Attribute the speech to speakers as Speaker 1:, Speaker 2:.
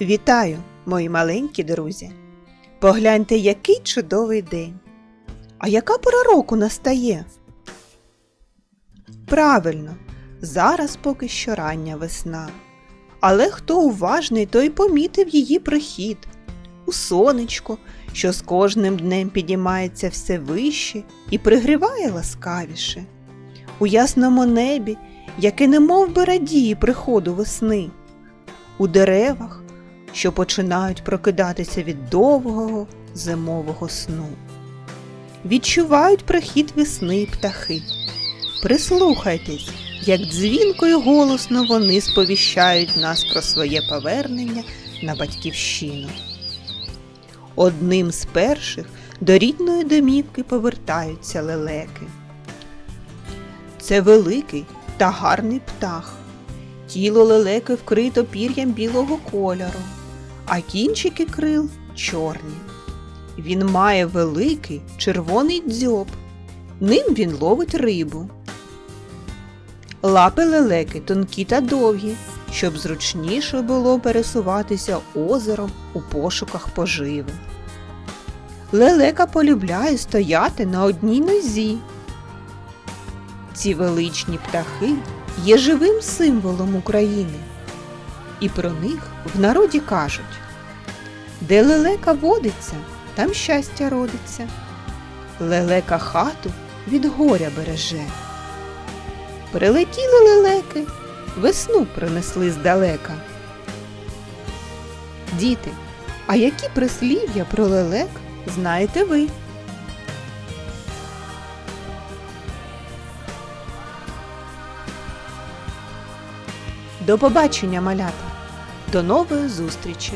Speaker 1: Вітаю, мої маленькі друзі! Погляньте, який чудовий день. А яка пора року настає? Правильно, зараз поки що рання весна. Але хто уважний, той помітив її прихід у сонечко, що з кожним днем підіймається все вище і пригріває ласкавіше, у ясному небі, яке немов би радіє приходу весни, у деревах, що починають прокидатися від довгого зимового сну. Відчувають прихід весни птахи. Прислухайтесь, як дзвінко й голосно вони сповіщають нас про своє повернення на батьківщину. Одним з перших до рідної домівки повертаються лелеки. Це великий та гарний птах. Тіло лелеки вкрито пір'ям білого кольору, а кінчики крил чорні. Він має великий червоний дзьоб. Ним він ловить рибу. Лапи лелеки тонкі та довгі, щоб зручніше було пересуватися озером у пошуках поживи. Лелека полюбляє стояти на одній нозі. Ці величні птахи є живим символом України. І про них в народі кажуть де лелека водиться, там щастя родиться. Лелека хату від горя береже. Прилетіли лелеки, весну принесли здалека. Діти, а які прислів'я про лелек знаєте ви? До побачення, малята! До нової зустрічі!